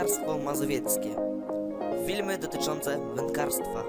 Wędkarstwo mazowieckie. Filmy dotyczące wędkarstwa.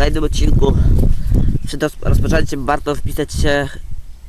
Kolejnym odcinku. Przed roz- rozpoczęciem warto wpisać się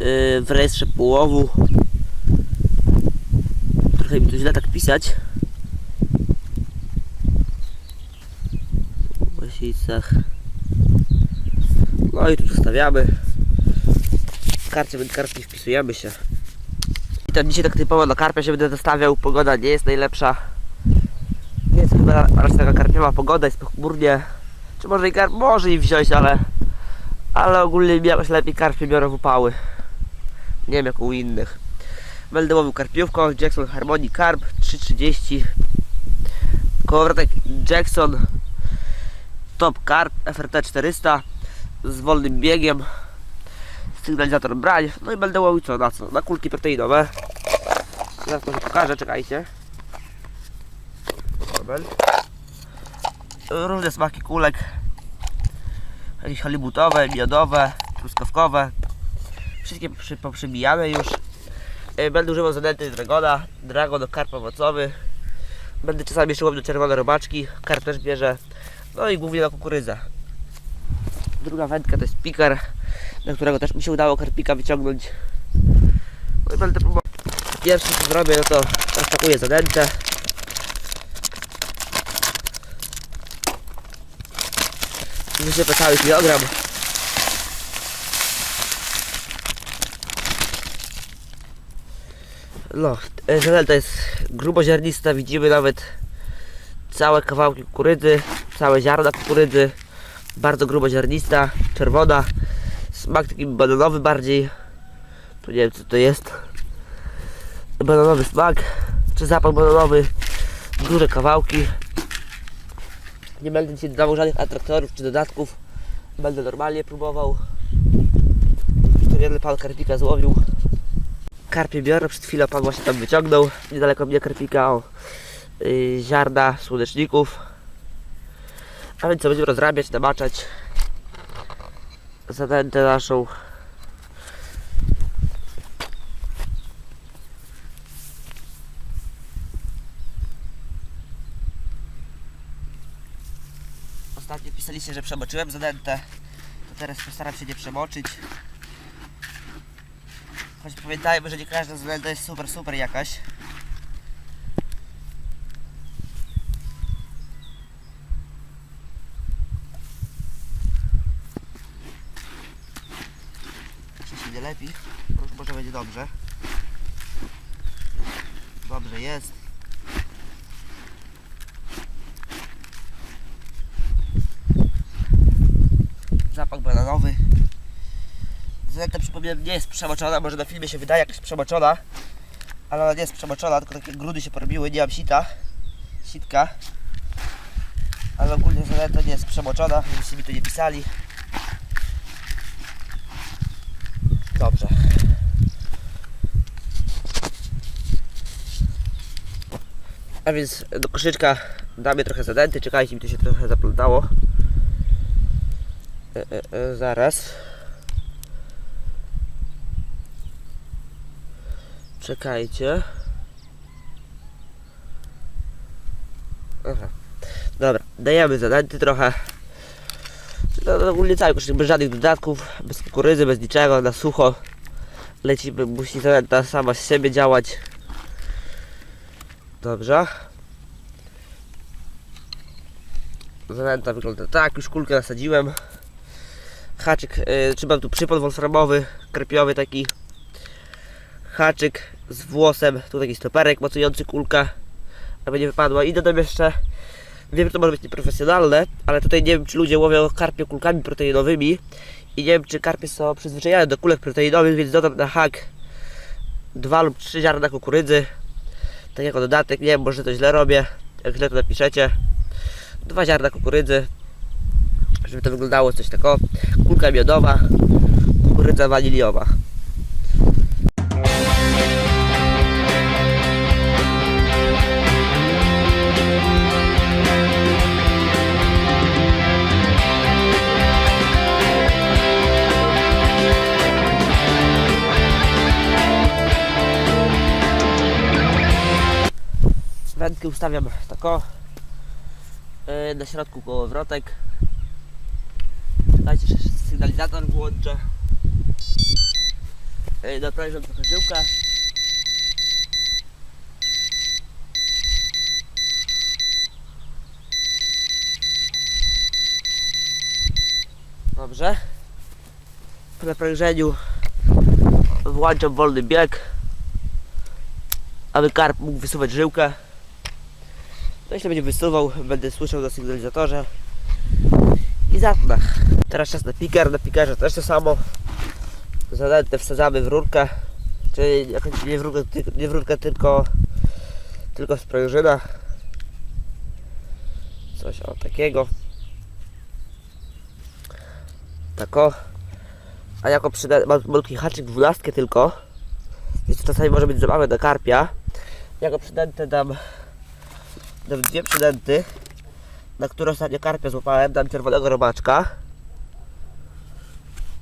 yy, w rejestrze połowu. Trochę mi tu źle tak pisać. W Łasicach. No i tu zostawiamy. W karcie wędkarskiej wpisujemy się. I to dzisiaj tak typowo do karpia się będę zostawiał. Pogoda nie jest najlepsza. Nie jest chyba raczej taka karpiowa pogoda, jest pochmurnie. Czy może i karp, może i wziąć, ale ale ogólnie jakoś lepiej karpie biorą w upały. Nie wiem jak u innych. Będę łowił karpiówką Jackson Harmony Carp 330 Kołowrotek Jackson Top Carp FRT 400 z wolnym biegiem sygnalizator brań no i będę łowił co na co? Na kulki proteinowe zaraz może pokażę, czekajcie Moment różne smaki kulek. Jakieś halibutowe, miodowe, truskawkowe. Wszystkie przy, poprzybijane już. E, Będę używał zanęty Dragona, Dragon karp owocowy. Będę czasami jeszcze do czerwone robaczki, karp też bierze. No i głównie na kukurydzę. Druga wędka to jest pikar, na którego też mi się udało karpika wyciągnąć. No i będę próbował. Pierwsze co zrobię, no to rozpakuję zanętę. Wysypę cały kilogram. No, e, żeleta jest gruboziarnista, widzimy nawet całe kawałki kukurydzy, całe ziarna kukurydzy, bardzo gruboziarnista, czerwona, smak taki bananowy bardziej, tu nie wiem co to jest, bananowy smak, czy zapach bananowy, duże kawałki, nie będę dzisiaj dodawał żadnych atraktorów czy dodatków. Będę normalnie próbował. Tu jeden pan karpika złowił. Karpie biorę, przed chwilą pan właśnie tam wyciągnął. Niedaleko mnie karpika o yy, ziarna słoneczników. A więc co, będziemy rozrabiać, namaczać zanętę naszą. Ostatnio pisaliście, że przemoczyłem zanętę. To teraz postaram się nie przemoczyć. Choć pamiętajmy, że nie każda zanęta jest super, super jakaś. Jeszcze się nie lepi. Może będzie. Dobrze jest. Zapach bananowy. Zanęta przypominam nie jest przemoczona, może na filmie się wydaje jak jest przemoczona, ale ona nie jest przemoczona, tylko takie grudy się porobiły, nie mam sita, sitka. Ale ogólnie zanęta nie jest przemoczona, żebyście mi to nie pisali. Dobrze. A więc do koszyczka damy trochę zanęty, czekajcie mi to się trochę zaplątało. E, e, e, zaraz. Czekajcie. Aha. Dobra, dajemy zanęty trochę. No, no ogólnie cały koszyk, bez żadnych dodatków, bez kukurydzy, bez niczego, na sucho. Lecimy, musi zanęta sama z siebie działać. Dobrze. Zanęta wygląda tak, już kulkę nasadziłem haczyk, czy mam tu przypon wolframowy, krepiowy taki haczyk z włosem, tu taki stoperek mocujący kulka, aby nie wypadła. I dodam jeszcze wiem, że to może być nieprofesjonalne, ale tutaj nie wiem, czy ludzie łowią karpie kulkami proteinowymi i nie wiem, czy karpie są przyzwyczajone do kulek proteinowych, więc dodam na hak dwa lub trzy ziarna kukurydzy. Tak jako dodatek, nie wiem, może to źle robię jak źle to napiszecie. Dwa ziarna kukurydzy, żeby to wyglądało coś takiego, kulka miodowa, kukurydza waniliowa. Wędkę ustawiam tako. Yy, na środku kołowrotek. Jeszcze sygnalizator włączę. Naprężam trochę żyłkę. Dobrze. Po naprężeniu włączam wolny bieg, aby karp mógł wysuwać żyłkę. No jeśli będzie wysuwał, będę słyszał na sygnalizatorze. I zatnę. Teraz czas na piker. Na pikerze też to samo. Zanętę wsadzamy w rurkę. Czyli nie w rurkę, nie w rurkę tylko, tylko w sprężynę. Coś o takiego. Tako. A jako przyda, mam malutki haczyk, dwunastkę tylko. Więc to czasami może być zabawy do karpia. Jako przydętę dam dam dwie przydęty, na które ostatnio karpia złapałem, dam czerwonego robaczka.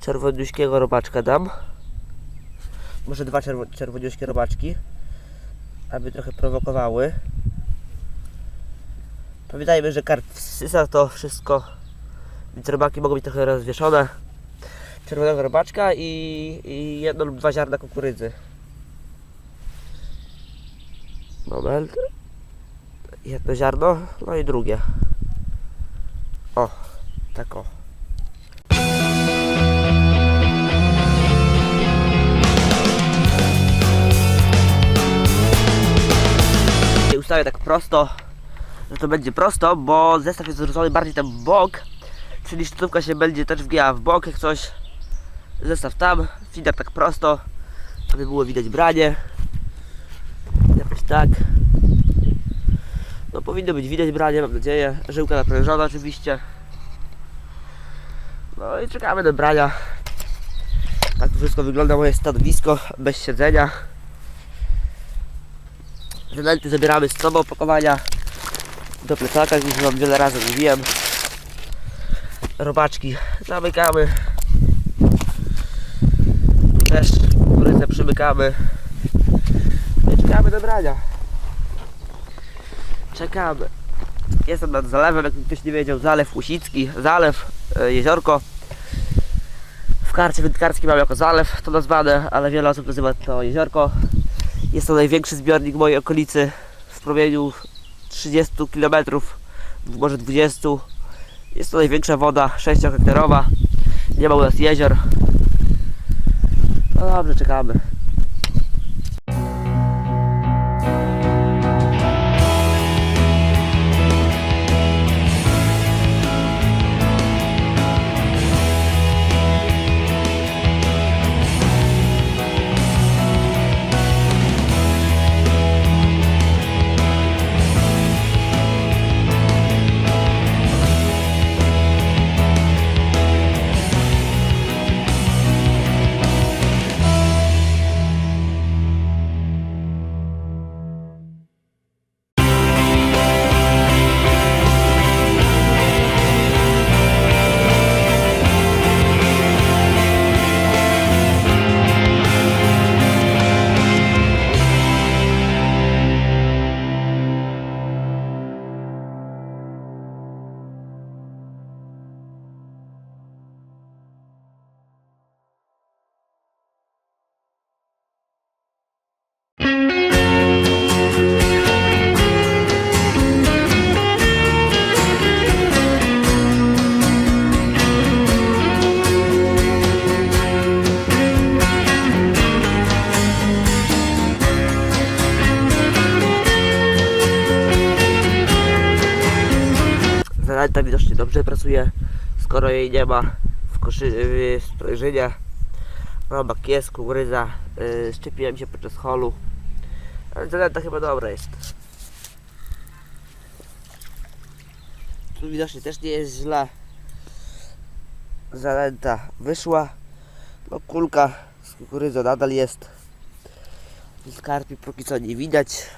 Czerwoniuśkiego robaczka dam. Może dwa czerwo, czerwoniuśkie robaczki, aby trochę prowokowały. Pamiętajmy, że karp wsysa to wszystko, więc robaki mogą być trochę rozwieszone. Czerwonego robaczka i, i jedno lub dwa ziarna kukurydzy. Moment jedno ziarno, no i drugie. O, tak o. Ustawię tak prosto, że to będzie prosto, bo zestaw jest zwrócony bardziej w bok, czyli sztuczka się będzie też wgięła w bok, jak coś. Zestaw tam, fider tak prosto, aby było widać branie. Jakoś tak. No powinno być widać branie, mam nadzieję. Żyłka naprężona oczywiście. No i czekamy do brania. Tak to wszystko wygląda moje stanowisko bez siedzenia. Zanęty zabieramy z sobą opakowania do plecaka, już wam wiele razy mówiłem. Robaczki zamykamy. Też kukurydzę przymykamy. I czekamy do brania. Czekamy. Jestem nad zalewem, jak ktoś nie wiedział, zalew Łusicki, zalew, e, jeziorko. W karcie wędkarskiej mam jako zalew to nazwane, ale wiele osób nazywa to jeziorko. Jest to największy zbiornik mojej okolicy w promieniu 30 km, może 20. Jest to największa woda 6 hektarowa. Nie ma u nas jezior. No dobrze, czekamy. Widocznie dobrze pracuje, skoro jej nie ma w koszy, w sprężynie. Robak jest, kukurydza, yy, szczepiłem się podczas holu. Ale chyba dobra jest. Tu widocznie też nie jest źle. Zanęta wyszła. No kulka z kukurydzą nadal jest. Skarpi póki co nie widać.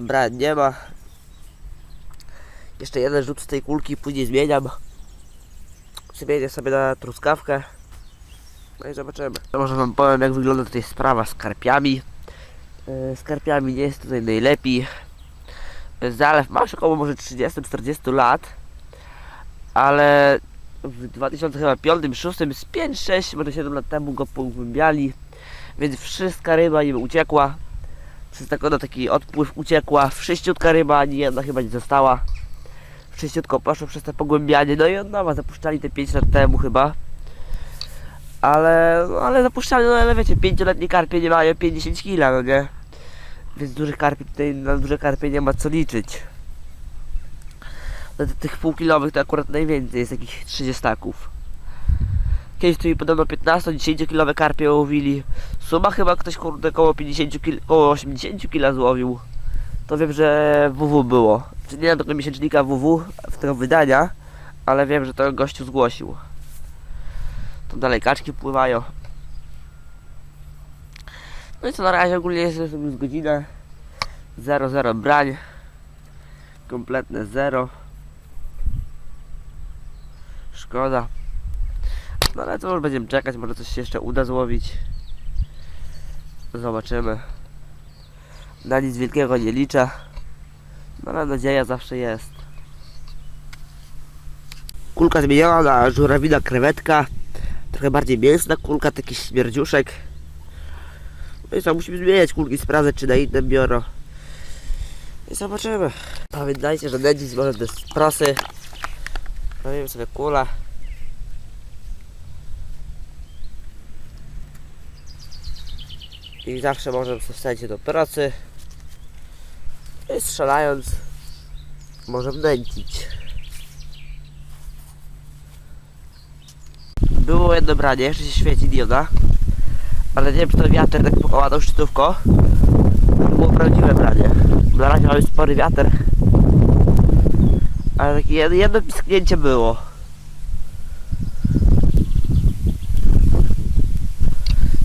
Brań nie ma. Jeszcze jeden rzut z tej kulki, później zmieniam. Zmienię sobie na truskawkę. No i zobaczymy. Może wam powiem jak wygląda tutaj sprawa z karpiami. Yy, Z karpiami nie jest tutaj najlepiej. Zalew ma już około może 30-40 lat. Ale w 2005-2006 z 5-6, może 7 lat temu go pogłębiali. Więc wszystka ryba im uciekła. Przez tak taki odpływ uciekła. Wszyściutka ryba, ani jedna chyba nie została. Wszyściutko poszło przez to pogłębianie. No i od nowa zapuszczali te 5 lat temu chyba. Ale, no, ale zapuszczali, no ale wiecie, 5-letnie karpie nie mają 50 kg, no nie? Więc dużych karpi tutaj, na duże karpie nie ma co liczyć. Na tych półkilowych to akurat najwięcej jest jakich 30 staków. Kiedyś tu mi podobno 15-10 kilowe karpie łowili. Suma chyba ktoś kurde koło 50 kil, koło 80 kg złowił. To wiem, że WW było. Nie mam tego miesięcznika WW w tego wydania, ale wiem, że to gościu zgłosił. To dalej kaczki pływają. No i co na razie ogólnie jest już godzina 00 brań. Kompletne zero. Szkoda. No ale to już będziemy czekać, może coś się jeszcze uda złowić. Zobaczymy. Na nic wielkiego nie liczę. No ale nadzieja zawsze jest. Kulka zmieniona na żurawina krewetka. Trochę bardziej mięsna kulka, taki śmierdziuszek. No i co, musimy zmieniać kulki, sprawdzać czy na inne biorą. I zobaczymy. Pamiętajcie, że Nedis może bez prosy. Robimy sobie kula. I zawsze możemy wstać do pracy. Strzelając możemy nęcić. Było jedno branie, jeszcze się świeci dioda. Ale nie wiem czy to wiatr tak pokołał szczytówko. To było prawdziwe branie. Na razie mamy spory wiatr. Ale takie jed- jedno pisknięcie było.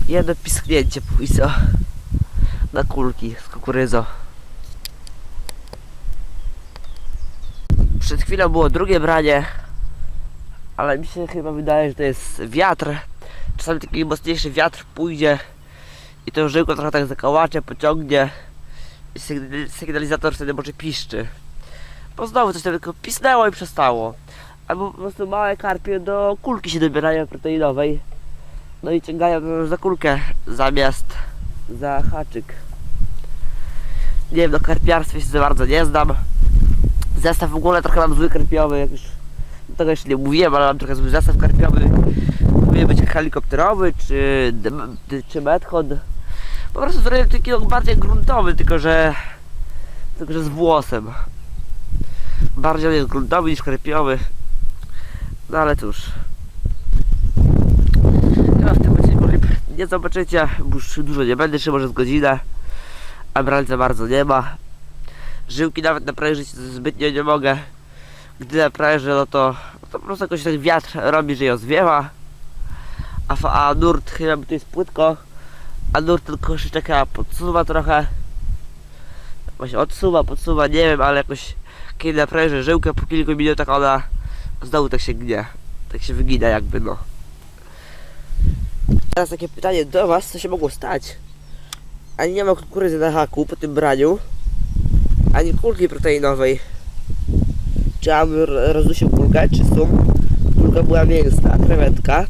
Jedno pisknięcie co. Na kulki z kukurydzą. Przed chwilą było drugie branie. Ale mi się chyba wydaje, że to jest wiatr. Czasami taki mocniejszy wiatr pójdzie i to żyłko trochę tak zakołacze, pociągnie i sygnal- sygnalizator wtedy może piszczy. Bo znowu coś tam tylko pisnęło i przestało. Albo po prostu małe karpie do kulki się dobierają proteinowej. No i ciągają za kulkę zamiast za haczyk. Nie wiem, do karpiarstwa się za bardzo nie znam. Zestaw w ogóle trochę mam zły karpiowy, jak już tego jeszcze nie mówiłem, ale mam trochę zły zestaw karpiowy. Powinien być helikopterowy, czy, czy medhod. Po prostu zrobiłem taki bardziej gruntowy, tylko że tylko że z włosem. Bardziej on jest gruntowy niż karpiowy. No ale cóż. Chyba w tym odcinku nie zobaczycie, bo już dużo nie będę, czy może z godzinę. A brać za bardzo nie ma. Żyłki nawet naprężyć zbytnio nie mogę. Gdy naprężę, no to, no to po prostu jakoś tak wiatr robi, że ją zwiewa. A, a nurt chyba tu jest płytko. A nurt tylko się taka podsuwa trochę. Właśnie odsuwa, podsuwa, nie wiem, ale jakoś kiedy naprężę żyłkę po kilku minutach ona znowu tak się gnie. Tak się wygina jakby no. Teraz takie pytanie do was, co się mogło stać? Ani nie ma kukurydzy na haku po tym braniu, ani kulki proteinowej. Am rozdusił kulkę, czy sum? Kulka była mięsna, krewetka.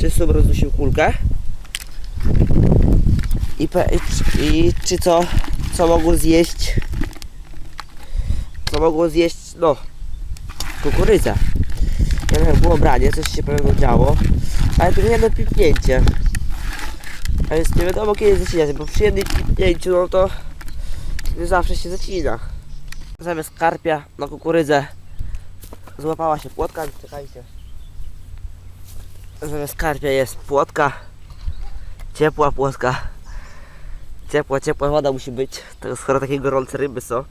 Czy sum rozdusił kulkę? I, i, i czy co, co mogło zjeść? Co mogło zjeść, no, kukurydza. Ja wiem, było branie, coś się pewnego działo, ale to nie jedno pipnięcie. A więc nie wiadomo kiedy zacinać, bo przy jednym pipnięciu, no to nie zawsze się zacina. Zamiast karpia na kukurydzę złapała się płotka, czekajcie. Zamiast karpia jest płotka, ciepła płotka. Ciepła, ciepła woda musi być, to skoro takie gorące ryby są.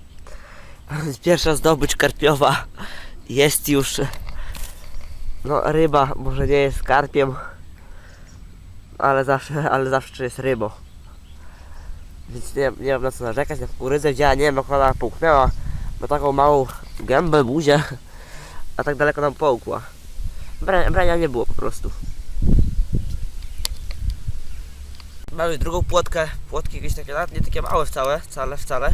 Pierwsza zdobycz karpiowa jest już. No ryba może nie jest karpiem, ale zawsze, ale zawsze jest rybą. Więc nie, nie mam na co narzekać. Na kukurydzę wzięła, nie wiem jak ona połknęła. Ma taką małą gębę, buzię, a tak daleko nam połkła. Bra- brania nie było po prostu. Mamy drugą płotkę, płotki jakieś takie, nie takie małe wcale, wcale, wcale.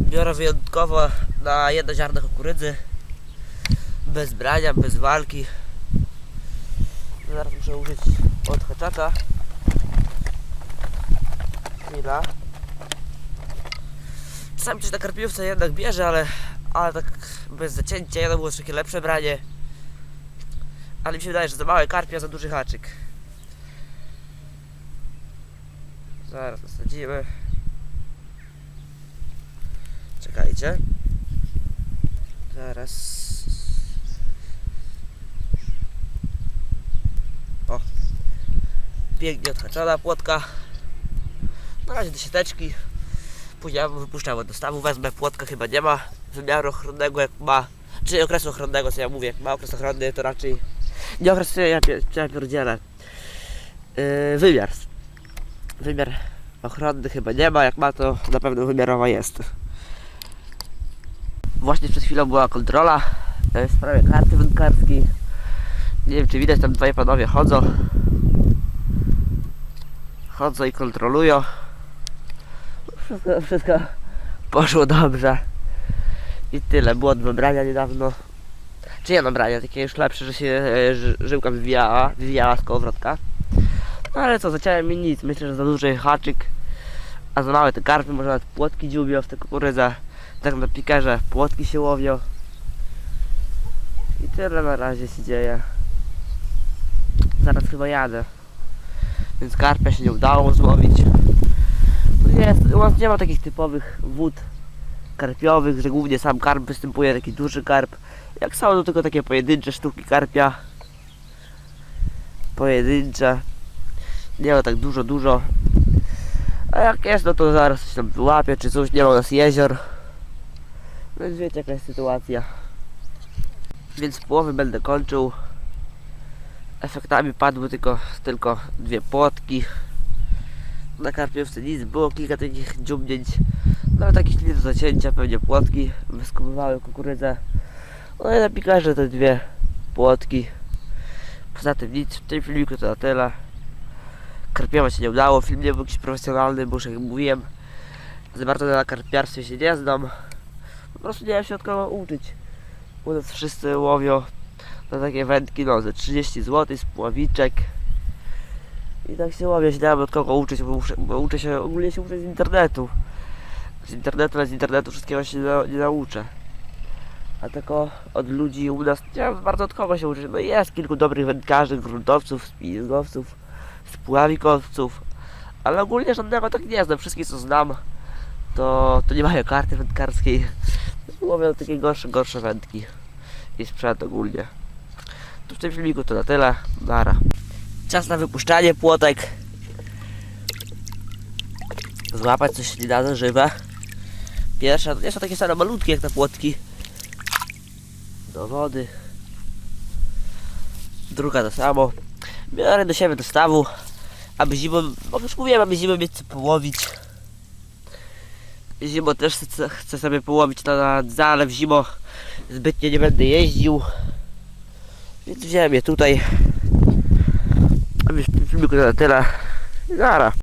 Biorę wyjątkowo na jedno ziarno kukurydzy. Bez brania, bez walki. Zaraz muszę użyć odhaczacza. Chwila. Czasami coś na karpiówce jednak bierze, ale, ale tak bez zacięcia. Jedno było takie lepsze branie. Ale mi się wydaje, że za małe karpia, za duży haczyk. Zaraz zasadzimy. Czekajcie. Zaraz. O. Pięknie odhaczona płotka. Na razie do siateczki. Później ja wypuszczam od dostawu, wezmę płotka, chyba nie ma wymiaru ochronnego jak ma, czy okresu ochronnego, co ja mówię, jak ma okres ochronny, to raczej nie okres, ja, ja pierdzielę. Yy, wymiar. Wymiar ochronny chyba nie ma, jak ma to na pewno wymiarowa jest. Właśnie przed chwilą była kontrola e, w sprawie karty wędkarskiej. Nie wiem czy widać, tam dwaj panowie chodzą. Chodzą i kontrolują. Wszystko, wszystko poszło dobrze. I tyle, było dwa brania niedawno. Czy jedno branie, takie już lepsze, że się e, ży- żyłka wywijała, wywijała z kołowrotka. No ale co, zaciąłem mi nic, myślę, że za duży haczyk. A za małe te karpy, może nawet płotki dziubią w te kukurydzę. Tak na pikerze płotki się łowią. I tyle na razie się dzieje. Zaraz chyba jadę. Więc karpia się nie udało złowić. No Jest, u nas nie ma takich typowych wód karpiowych, że głównie sam karp występuje, taki duży karp. Jak są to tylko takie pojedyncze sztuki karpia. Pojedyncze. Nie ma tak dużo, dużo. A jak jest, no to zaraz coś tam wyłapię, czy coś, nie ma u nas jezior. Więc wiecie jaka jest sytuacja. Więc połowy będę kończył. Efektami padły tylko, tylko dwie płotki. Na karpiówce nic było, kilka takich dziubnięć. No takich nie do zacięcia, pewnie płotki wyskubywały kukurydzę. No i na pikarze te dwie płotki. Poza tym nic, w tym filmiku to na tyle. Karpiować się nie udało, film nie był jakiś profesjonalny, bo już jak mówiłem, za bardzo na karpiarstwie się nie znam. Po prostu nie wiem się od kogo uczyć. U nas wszyscy łowią na takie wędki, no ze 30 zł, spławiczek. I tak się łowię, się nie wiem od kogo uczyć, bo, bo uczę się, ogólnie się uczę z internetu. Z internetu, ale z internetu wszystkiego się nie, nie nauczę. A tylko od ludzi u nas, nie wiem bardzo od kogo się uczyć. No jest kilku dobrych wędkarzy, gruntowców, spinningowców, spławikowców. Ale ogólnie żadnego tak nie znam. Wszystkich co znam, to, to nie mają karty wędkarskiej. Łowią takie gorsze, gorsze wędki. I sprzęt ogólnie. To w tym filmiku to na tyle. Nara. Czas na wypuszczanie płotek. Złapać coś niedawno żywe. Pierwsza, to nie są takie same malutkie jak te płotki. Do wody. Druga to samo. Biorę do siebie do stawu. Aby zimą, bo już mówiłem, aby zimą mieć co połowić. Zimą też chcę, chcę sobie połowić na, na zalew. Zimą zbytnio nie będę jeździł. Więc wziąłem je tutaj. A w filmiku to na tyle. Nara.